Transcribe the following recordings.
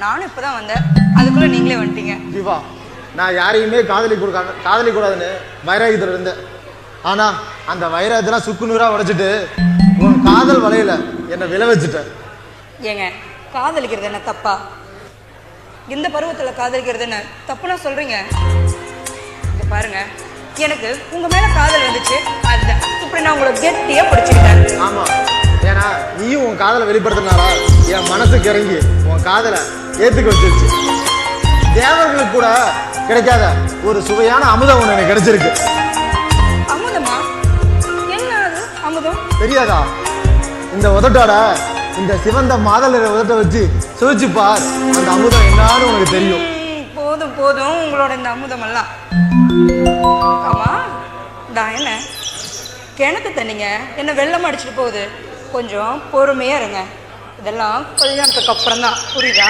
நானும் இப்பதான் வந்தேன். அதுக்குள்ள நீங்களே வந்துட்டீங்க. ஜீவா நான் யாரையுமே காதலி கொடுக்காம காதலி கூடாதுன்னு வைராகியத்தில் இருந்தேன். ஆனா அந்த வைராகத்தெல்லாம் சுக்கு நூறா உடைச்சிட்டு உன் காதல் வலையில என்னை விளை வச்சுட்டேன். ஏங்க காதலிக்கிறது என்ன தப்பா? இந்த பருவத்துல காதலிக்கிறது என்ன தப்புனா சொல்றீங்க? இங்க பாருங்க எனக்கு உங்க மேல காதல் வந்துச்சு அதுதான். இப்படி நான் உங்களை கெட்டியா பிடிச்சிக்கிட்டேன். ஆமா. ஏன்னா நீயும் உன் காதலை வெளிப்படுத்தினாரா? என் மனசுக்கு இறங்கி உன் காதலை ஏத்துக்க வச்சிருச்சு. தேவர்களுக்கு கூட கிடைக்காத ஒரு சுவையான அமுதம் ஒன்று எனக்கு கிடைச்சிருக்கு. அமுதமா? என்ன அமுதம்? தெரியாதா? இந்த உதட்டோட இந்த சிவந்த மாதள உதட்டை வச்சு சுவைச்சு பார். அந்த அமுதம் என்னன்னு உனக்கு தெரியும். போதும் போதும். உங்களோட இந்த அமுதம் எல்லாம் ஆமா நான் என்ன? கிணத்து தண்ணிங்க. என்ன வெள்ளம் அடிச்சிட்டு போகுது? கொஞ்சம் பொறுமையா இருங்க. இதெல்லாம் கல்யாணத்துக்கு அப்புறம் தான் புரியுதா?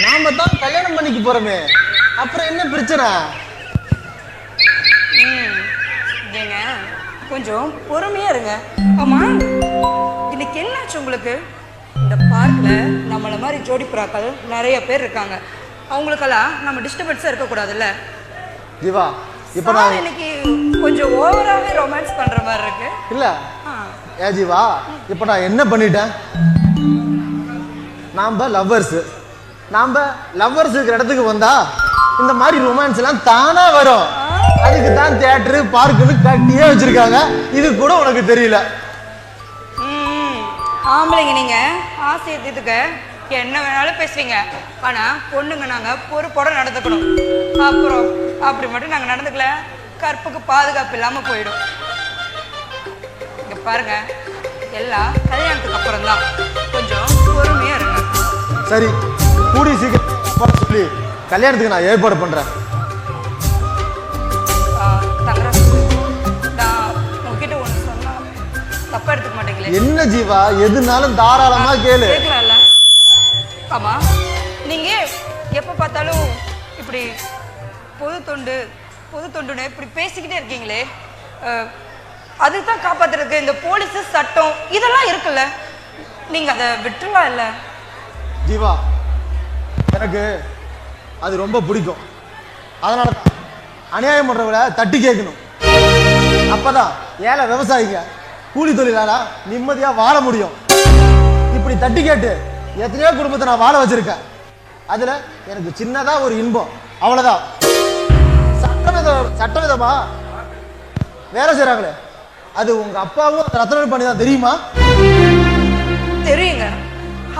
நாம தான் கல்யாணம் பண்ணிக்க போறோமே. அப்புறம் என்ன பிரச்சனை? ம். ஏங்க கொஞ்சம் பொறுமையா இருங்க. ஆமா? இன்னைக்கு என்னாச்சு உங்களுக்கு? இந்த பார்க்ல நம்மள மாதிரி ஜோடி புறாக்கள் நிறைய பேர் இருக்காங்க. அவங்களுக்கெல்லாம் நம்ம டிஸ்டர்பன்ஸாக இருக்கக்கூடாதுல்ல? ஜீவா இப்ப நான் இன்னைக்கு கொஞ்சம் ஓவராகவே ரொமான்ஸ் பண்ற மாதிரி இருக்கு. இல்ல. ஆ, ஏ ஜீவா இப்ப நான் என்ன பண்ணிட்டேன்? நாம லவ்வர்ஸ் நாம லவ்வர்ஸ் இருக்கிற இடத்துக்கு வந்தா இந்த மாதிரி ரொமான்ஸ் எல்லாம் தானா வரும். அதுக்கு தான் தியேட்டரு பார்க்குன்னு கட்டியே வச்சிருக்காங்க. இது கூட உனக்கு தெரியல. ஆம்பளைங்க நீங்க ஆசையை தீர்த்துக்க. என்ன வேணாலும் பேசுவீங்க. ஆனா பொண்ணுங்க நாங்க பொறுப்போட நடந்துக்கணும். அப்புறம் அப்படி மட்டும் நாங்க நடந்துக்கல. கற்புக்கு பாதுகாப்பு இல்லாம போயிடும். இங்க பாருங்க எல்லாம் கல்யாணத்துக்கு அப்புறம் தான் கொஞ்சம் பொறுமையா இருங்க. சரி கூடி சீக்கிரம் சொல்லி கல்யாணத்துக்கு நான் ஏற்பாடு சொன்னா தப்பா எடுத்துக்க மாட்டீங்களே என்ன ஜீவா எதுனாலும் தாராளமா கேளு. கேட்கலாம்ல ஆமா நீங்க எப்ப பார்த்தாலும் இப்படி பொது தொண்டு பொது தொண்டுன்னு இப்படி பேசிக்கிட்டே இருக்கீங்களே. அதுதான் அதுக்கு தான் காப்பாத்துறதுக்கு இந்த போலீஸ் சட்டம் இதெல்லாம் இருக்குல்ல. நீங்க அதை விட்டுலாம் இல்ல? ஜீவா எனக்கு அது ரொம்ப பிடிக்கும். அதனால தான் அநியாயம் பண்றவங்கள தட்டி கேட்கணும். அப்பதான் ஏழை விவசாயிங்க கூலி தொழிலாளா நிம்மதியா வாழ முடியும். இப்படி தட்டி கேட்டு எத்தனையோ குடும்பத்தை நான் வாழ வச்சிருக்கேன். அதுல எனக்கு சின்னதா ஒரு இன்பம். அவ்வளவுதான். சட்டவித சட்டவிதமா? வேலை செய்றாங்களே. அது உங்க அப்பாவும் அந்த ரத்தனம் பண்ணி தான் தெரியுமா? தெரியுங்க.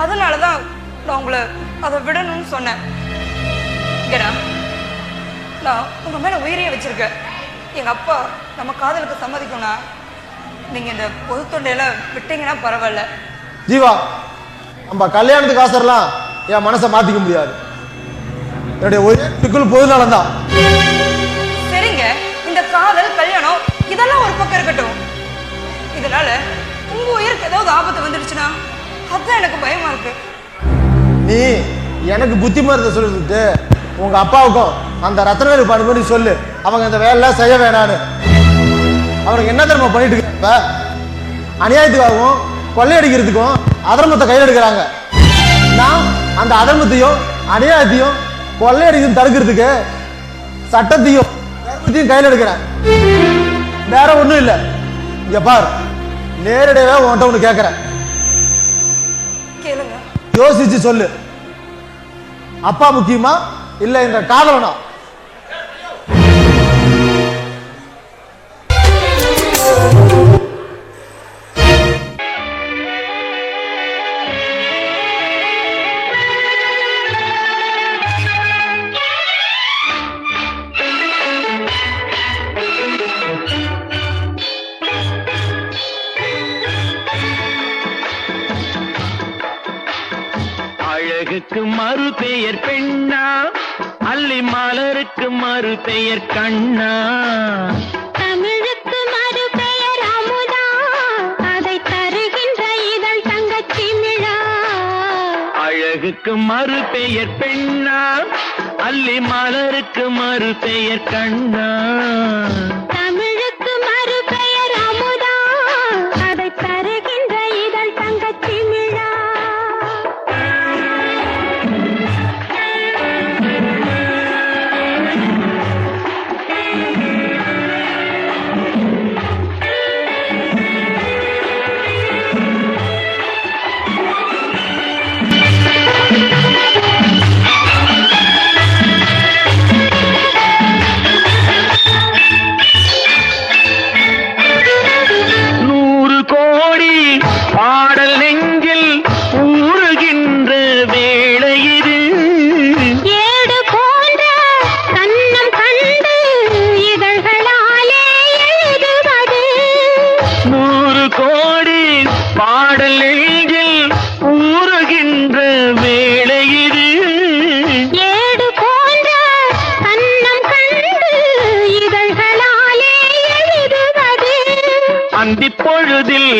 அதனால தான் நான் உங்களை அதை விடணும்னு சொன்னேன். இங்கடா நான் உங்க மேல உயிரையே வச்சிருக்கேன். எங்க அப்பா நம்ம காதலுக்கு சம்மதிக்கணும்னா நீங்க இந்த பொது தொண்டையில விட்டீங்கன்னா பரவாயில்ல. ஜீவா நம்ம கல்யாணத்துக்கு ஆசைலாம் என் மனசை மாத்திக்க முடியாது. என்னுடைய ஒரே பிக்குள் பொதுநலம் தான் இந்த காதல் கல்யாணம் இதெல்லாம் ஒரு பக்கம் இருக்கட்டும். இதனால உங்க உயிருக்கு ஏதாவது ஆபத்து வந்துடுச்சுன்னா அதுதான் எனக்கு பயமா இருக்கு. நீ எனக்கு புத்தி மருந்த சொல்லிட்டு உங்க அப்பாவுக்கும் அந்த ரத்தனவேலு பண்ணி பண்ணி சொல்லு. அவங்க அந்த வேலை செய்ய வேணான்னு. அவனுக்கு என்ன தர்மம் பண்ணிட்டு இருக்க அநியாயத்துக்காகவும் கொள்ளையடிக்கிறதுக்கும் அதர்மத்தை கையில் எடுக்கிறாங்க நான் அந்த அதர்மத்தையும் அநியாயத்தையும் கொள்ளையடிக்கும் தடுக்கிறதுக்கு சட்டத்தையும் தர்மத்தையும் கையில் எடுக்கிறேன். வேற ஒண்ணும் இல்லை. இங்க பார். நேரடியாவே உன்கிட்ட ஒன்று கேட்குறேன் யோசிச்சு சொல்லு. அப்பா முக்கியமா? இல்ல இந்த காதலனா? அழகுக்கு மறு பெயர் பெண்ணா? அல்லி மலருக்கு மறு பெயர் கண்ணா? தமிழுக்கு மறுபெயர் அமுதா? அதை தருகின்ற இதழ் தங்கச்சி மிழா அழகுக்கு மறு பெயர் பெண்ணா? அல்லி மலருக்கு மறு பெயர் கண்ணா?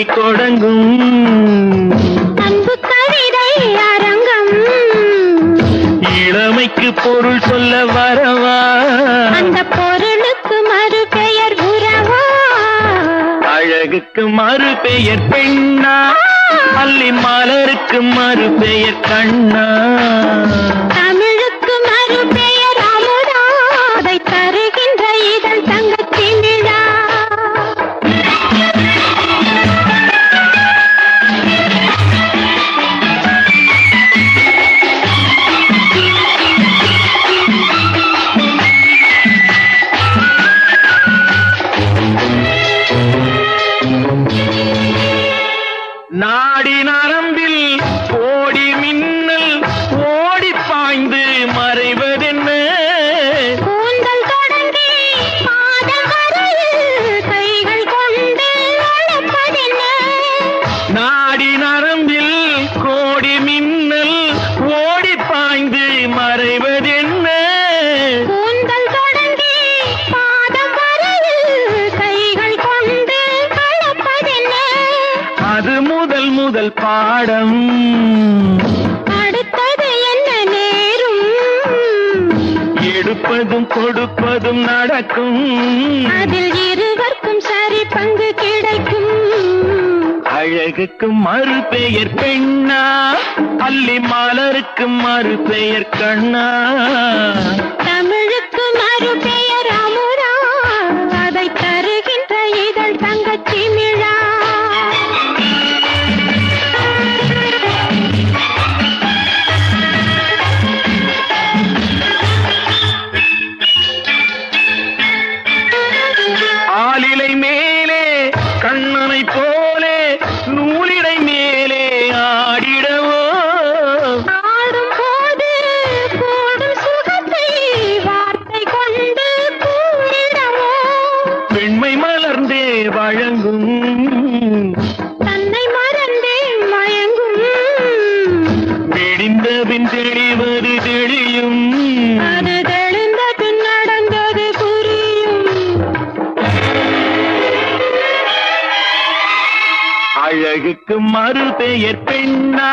தொடங்கும். அன்பு கவிதை அரங்கம். இளமைக்கு பொருள் சொல்ல வரவா? அந்த பொருளுக்கு மறு பெயர் உறவா? அழகுக்கு மறு பெயர் பெண்ணா அல்லி மலருக்கு மறு பெயர் கண்ணா? முதல் பாடம். அடுத்தது என்ன நேரும்? எடுப்பதும் கொடுப்பதும் நடக்கும். அதில் இருவர்க்கும் சரி பங்கு கிடைக்கும். அழகுக்கு மறு பெயர் பெண்ணா? அல்லி மலருக்கு மறு பெயர் கண்ணா? தமிழுக்கு மறு அழகுக்கு மறு பெயர் பெண்ணா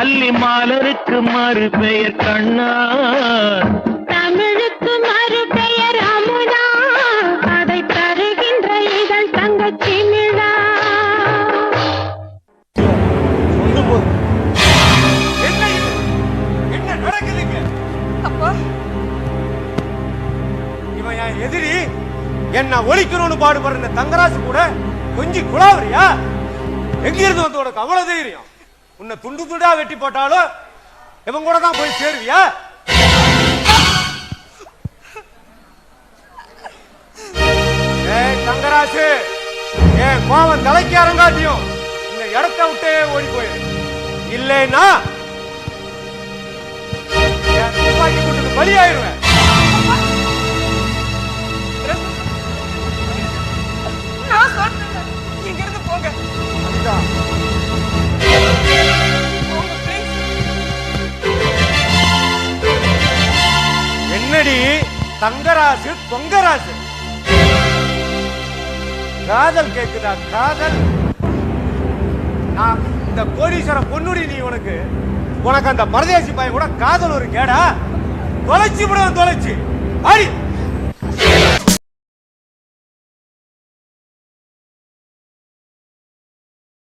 அல்லி மலருக்கு மறு பெயர் கண்ணா. தமிழுக்கு மறு பெயர் அமுதா அதை தருகின்ற இதழ் தங்கச்சி என் எதிரி என்ன ஒழிக்கணும்னு பாடுபடுற தங்கராசு கூட கொஞ்சம் குழாவறியா? எங்க இருந்து வந்து உனக்கு அவ்வளவு தைரியம்? உன்னை துண்டு துண்டா வெட்டி போட்டாலும் இவன் கூட தான் போய் சேருவியா? ஏ தங்கராசு ஏ கோவம் தலைக்கு அரங்காட்டியும் இந்த இடத்த விட்டு ஓடி போயிரு. இல்லைன்னா துப்பாக்கி கூட்டுக்கு பலியாயிருவேன். தங்கராசு பொங்கராசு காதல் கேக்குதா காதல்? நான் இந்த கோடீஸ்வர பொண்ணுடி நீ உனக்கு. உனக்கு அந்த பரதேசி பையன் கூட காதல் ஒரு கேடா. தொலைச்சு விடுவேன் தொலைச்சு. அடி!